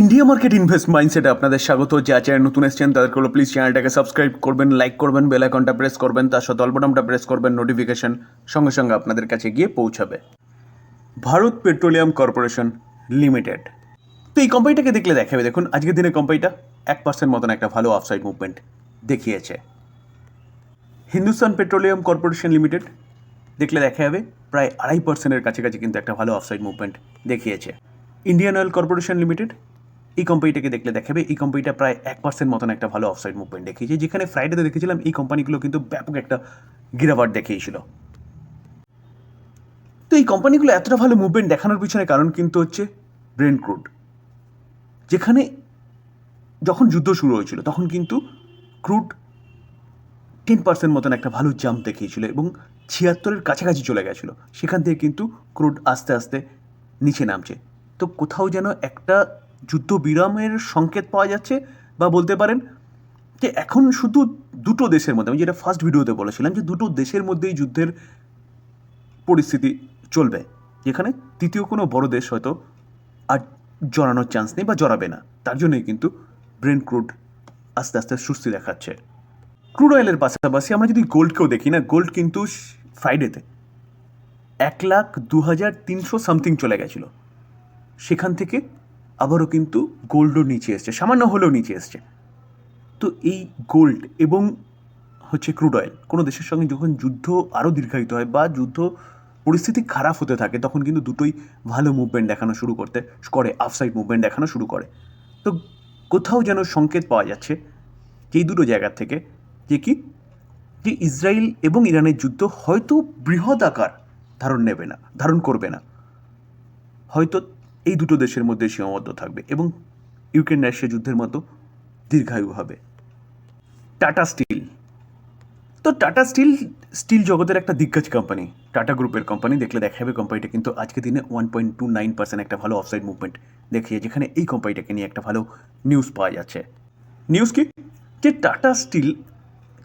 India market invest মাইন্ডসেটে আপনাদের স্বাগত। যা চ্যানেল নতুন এসছেন, তাদেরকে হলো প্লিজ চ্যানেলটাকে সাবস্ক্রাইব করবেন লাইক করবেন বেল আইকনটা প্রেস করবেন, তার সাথে অল্পটামটা প্রেস করবেন নোটিফিকেশন সঙ্গে সঙ্গে আপনাদের কাছে গিয়ে পৌঁছাবে। ভারত পেট্রোলিয়াম কর্পোরেশন লিমিটেড তো এই কোম্পানিটাকে দেখলে দেখাবে, দেখুন, আজকের দিনে কোম্পানিটা এক পার্সেন্ট মতন একটা ভালো আফসাইড মুভমেন্ট দেখিয়েছে। হিন্দুস্তান পেট্রোলিয়াম কর্পোরেশন লিমিটেড দেখলে দেখা যাবে প্রায় আড়াই পার্সেন্টের কাছাকাছি কিন্তু একটা ভালো অফসাইড মুভমেন্ট দেখিয়েছে। ইন্ডিয়ান অয়েল কর্পোরেশন লিমিটেড এই কোম্পানিটাকে দেখলে দেখাবে এই কোম্পানিটা প্রায় এক পার্সেন্ট মতন একটা ভালো অফসাইড মুভমেন্ট দেখিয়েছে। যেখানে ফ্রাইডেতে দেখেছিলাম এই কোম্পানিগুলো কিন্তু ব্যাপক একটা গিরাবাট দেখিয়েছিল। তো এই কোম্পানিগুলো এতটা ভালো মুভমেন্ট দেখানোর পিছনে কারণ কিন্তু হচ্ছে ব্রেন ক্রুড যেখানে যখন যুদ্ধ শুরু হয়েছিল, তখন কিন্তু ক্রুড টেন পার্সেন্ট মতন একটা ভালো জাম্প দেখিয়েছিল এবং ছিয়াত্তরের কাছাকাছি চলে গেছিল। সেখান থেকে কিন্তু ক্রুড আস্তে আস্তে নিচে নামছে। তো কোথাও যেন একটা যুদ্ধ বিরামের সংকেত পাওয়া যাচ্ছে বা বলতে পারেন যে এখন শুধু দুটো দেশের মধ্যে, আমি যেটা ফার্স্ট ভিডিওতে বলেছিলাম যে দুটো দেশের মধ্যেই যুদ্ধের পরিস্থিতি চলবে, যেখানে তৃতীয় কোনো বড় দেশ হয়তো আর জড়ানোর চান্স নেই বা জড়াবে না। তার জন্যই কিন্তু ব্রেন ক্রুড আস্তে আস্তে সুস্থি দেখাচ্ছে। ক্রুড অয়েলের পাশাপাশি আমরা যদি গোল্ডকেও দেখি না গোল্ড কিন্তু ফ্রাইডেতে এক লাখ দু হাজার তিনশো সামথিং চলে গেছিল। সেখান থেকে আবারও কিন্তু গোল্ডও নিচে এসছে, সামান্য হলেও নিচে এসছে। তো এই গোল্ড এবং হচ্ছে ক্রুড অয়েল, কোনো দেশের সঙ্গে যখন যুদ্ধ আরও দীর্ঘায়িত হয় বা যুদ্ধ পরিস্থিতি খারাপ হতে থাকে, তখন কিন্তু দুটোই ভালো মুভমেন্ট দেখানো শুরু করতে করে আফসাইড মুভমেন্ট দেখানো শুরু করে। তো কোথাও যেন সংকেত পাওয়া যাচ্ছে এই দুটো জায়গার থেকে যে কি, যে ইসরায়েল এবং ইরানের যুদ্ধ হয়তো বৃহৎ আকার ধারণ নেবে না, ধারণ করবে না। হয়তো এই দুটো দেশের মধ্যে সীমাবদ্ধ থাকবে এবং ইউক্রেন রাশিয়া যুদ্ধের মতো দীর্ঘায়ু হবে। Tata steel. তো টাটা স্টিল স্টিল জগতের একটা দিগ্গজ কোম্পানি টাটা গ্রুপের কোম্পানি দেখলে দেখাবে কোম্পানিটা কিন্তু আজকে দিনে one point two nine percent একটা ভালো অফসাইড মুভমেন্ট দেখিয়ে, যেখানে এই কোম্পানিটাকে নিয়ে একটা ভালো নিউজ পাওয়া যাচ্ছে। নিউজ কি? যে টাটা স্টিল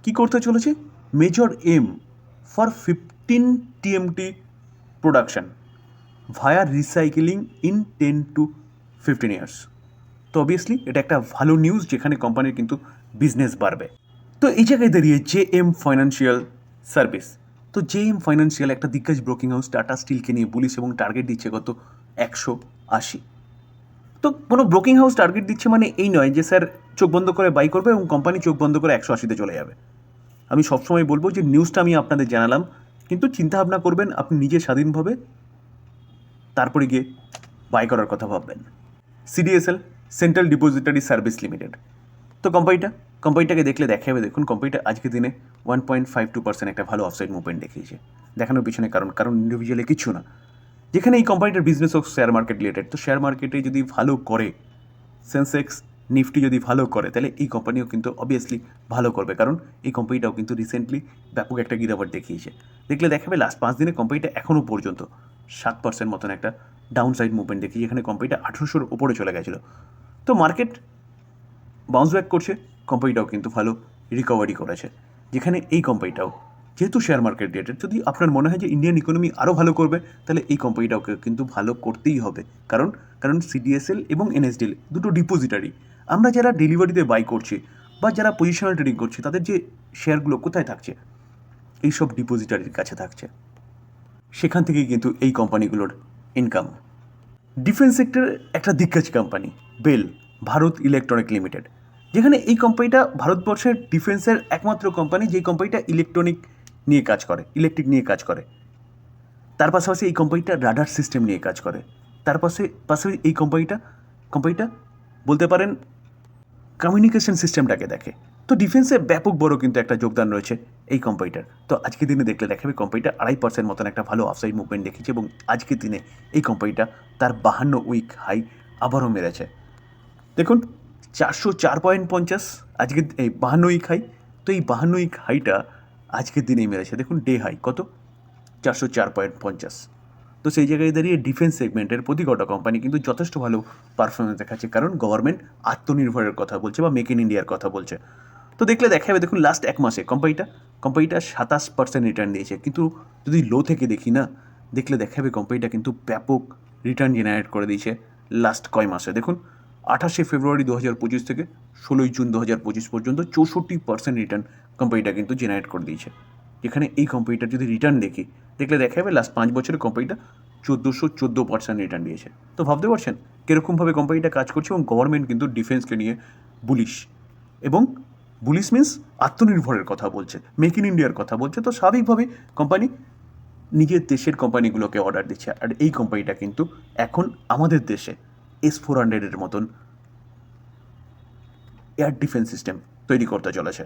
কি করতে চলেছে? Major aim for fifteen TMT production via recycling in ten to fifteen years তো অবভিয়াসলি এটা একটা ভালো নিউজ যেখানে কোম্পানির কিন্তু বিজনেস বাড়বে। তো এই জায়গায় দাঁড়িয়ে জে এম ফাইন্যান্সিয়াল সার্ভিস তো জে এম ফাইন্যান্সিয়াল একটা দিগ্গজ ব্রোকিং হাউস টাটা স্টিলকে নিয়ে পুলিশ এবং টার্গেট দিচ্ছে গত একশো আশি। তো কোনো ব্রোকিং হাউস টার্গেট দিচ্ছে মানে এই নয় যে স্যার চোখ বন্ধ করে বাই করবে এবং কোম্পানি চোখ বন্ধ করে একশো আশিতে চলে যাবে। আমি সবসময় বলব যে নিউজটা আমি আপনাদের জানালাম, কিন্তু চিন্তা ভাবনা করবেন, আপনি নিজে স্বাধীনভাবে তারপরে গিয়ে বাই করার কথা ভাববেন। CDSL central depository service limited তো কোম্পানিটা কোম্পানিটাকে দেখলে দেখা যাবে দেখুন কোম্পানিটা আজকের দিনে one point five two percent একটা ভালো অফসাইড মুভমেন্ট দেখিয়েছে। দেখানোর পিছনে কারণ কারণ ইন্ডিভিজুয়ালি কিছু না। যেখানে এই কোম্পানিটার বিজনেস হোক শেয়ার মার্কেট রিলেটেড তো শেয়ার মার্কেটে যদি ভালো করে সেন্সেক্স নিফটি যদি ভালো করে, তাহলে এই কোম্পানিও কিন্তু অবভিয়াসলি ভালো করবে। কারণ এই কোম্পানিটাও কিন্তু রিসেন্টলি ব্যাপক একটা গিরাবার দেখিয়েছে। দেখলে দেখাবে লাস্ট পাঁচ দিনে কোম্পানিটা এখনও পর্যন্ত সাত পার্সেন্ট মতন একটা ডাউন সাইড মুভমেন্ট দেখি, যেখানে কোম্পানিটা আঠেরোশোর উপরে চলে গেছিল। তো মার্কেট বাউন্স ব্যাক করছে কোম্পানিটাও কিন্তু ভালো রিকভারি করেছে। যেখানে এই কোম্পানিটাও যেহেতু শেয়ার মার্কেট রিলেটেড যদি আপনার মনে হয় যে ইন্ডিয়ান ইকোনমি আরও ভালো করবে, তাহলে এই কোম্পানিটাকে কিন্তু ভালো করতেই হবে। কারণ কারণ সিডিএসএল এবং এনএসডিএল দুটো ডিপোজিটারি আমরা যারা ডেলিভারিতে বাই করছি বা যারা পজিশনাল ট্রেডিং করছি, তাদের যে শেয়ারগুলো কোথায় থাকছে? এইসব ডিপোজিটারির কাছে থাকছে। সেখান থেকেই কিন্তু এই কোম্পানিগুলোর ইনকাম ডিফেন্স সেক্টরের একটা দিগ্গজ company BEL Bharat electronic limited যেখানে এই কোম্পানিটা ভারতবর্ষের ডিফেন্সের একমাত্র কোম্পানি যেই কোম্পানিটা ইলেকট্রনিক নিয়ে কাজ করে ইলেকট্রিক নিয়ে কাজ করে। তার পাশাপাশি এই কোম্পানিটা রাডার সিস্টেম নিয়ে কাজ করে। তার পাশে পাশাপাশি এই কোম্পানিটা কোম্পানিটা বলতে পারেন কমিউনিকেশন সিস্টেমটাকে দেখে। তো ডিফেন্সে ব্যাপক বড় কিন্তু একটা যোগদান রয়েছে এই কোম্পানিটার তো আজকের দিনে দেখলে দেখাবে কোম্পানিটা আড়াই পার্সেন্ট মতন একটা ভালো অফসাইড মুভমেন্ট দেখিয়েছে এবং আজকের দিনে এই কোম্পানিটা তার বাহান্ন উইক হাই আবারও মেরেছে। দেখুন, চারশো চার পয়েন্ট পঞ্চাশ আজকে এই বাহান্ন উইক হাই তো এই বাহান্ন উইক হাইটা আজকের দিনেই মেরেছে। দেখুন ডে হাই কত? চারশো চার পয়েন্ট পঞ্চাশ। তো সেই জায়গায় দাঁড়িয়ে ডিফেন্স সেগমেন্টের প্রতি কটা কোম্পানি কিন্তু যথেষ্ট ভালো পারফরমেন্স দেখাচ্ছে। কারণ গভর্নমেন্ট আত্মনির্ভরের কথা বলছে বা মেক ইন ইন্ডিয়ার কথা বলছে। তো দেখলে দেখা যাবে দেখুন লাস্ট এক মাসে কোম্পানিটা কোম্পানিটা সাতাশ পার্সেন্ট রিটার্ন দিয়েছে। কিন্তু যদি লো থেকে দেখি না, দেখলে দেখা যাবে কোম্পানিটা কিন্তু ব্যাপক রিটার্ন জেনারেট করে দিয়েছে লাস্ট কয় মাসে। দেখুন, আঠাশে ফেব্রুয়ারি দু হাজার পঁচিশ থেকে ষোলোই জুন দু হাজার পঁচিশ পর্যন্ত চৌষট্টি পার্সেন্ট রিটার্ন কোম্পানিটা কিন্তু জেনারেট করে দিয়েছে। যেখানে এই কোম্পানিটার যদি রিটার্ন দেখি, দেখলে দেখা যাবে লাস্ট পাঁচ বছরে কোম্পানিটা চোদ্দোশো চোদ্দ পার্সেন্ট রিটার্ন দিয়েছে। তো ভাবতে পারছেন কীরকমভাবে কোম্পানিটা কাজ করছে এবং গভর্নমেন্ট কিন্তু ডিফেন্সকে নিয়ে বুলিশ এবং বুলিশ মিন্স আত্মনির্ভরের কথা বলছে মেক ইন ইন্ডিয়ার কথা বলছে। তো স্বাভাবিকভাবে কোম্পানি নিজের দেশের কোম্পানিগুলোকে অর্ডার দিচ্ছে, আর এই কোম্পানিটা কিন্তু এখন আমাদের দেশে এস ফোর হান্ড্রেডের মতন এয়ার ডিফেন্স সিস্টেম তৈরি করতে চলেছে।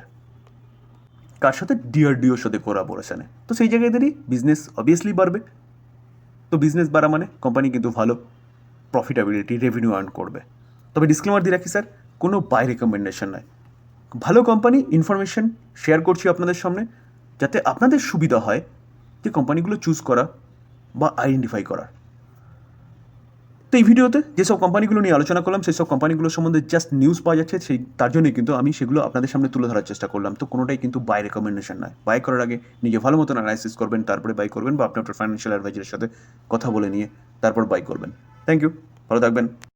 কার সাথে? ডিআরডিওর সাথে কোলাবোরেশনে তো সেই জায়গায় বিজনেস অবভিয়াসলি বাড়বে। তো বিজনেস বাড়া মানে কোম্পানি কিন্তু ভালো প্রফিটেবিলিটি রেভিনিউ আর্ন করবে। তবে ডিসক্লেমার দিয়ে রাখি স্যার কোনো বাই রেকমেন্ডেশন নয় ভালো কোম্পানি ইনফরমেশন শেয়ার করছি আপনাদের সামনে, যাতে আপনাদের সুবিধা হয় যে কোম্পানিগুলো চুজ করা বা আইডেন্টিফাই করা। তো এই ভিডিওতে যেসব কোম্পানিগুলো নিয়ে আলোচনা করলাম, সেই সব কোম্পানিগুলো সম্বন্ধে জাস্ট নিউজ পাওয়া যাচ্ছে, সেই, তার জন্যই কিন্তু আমি সেগুলো আপনাদের সামনে তুলে ধরার চেষ্টা করলাম। তো কোনোটাই কিন্তু বাই রেকমেন্ডেশন নয়। বাই করার আগে নিজে ভালো মতন অ্যানালাইসিস করবেন, তারপরে বাই করবেন বা আপনি আপনার ফাইন্যান্সিয়াল অ্যাডভাইজারের সাথে কথা বলে নিয়ে তারপর বাই করবেন। থ্যাংক ইউ ভালো থাকবেন।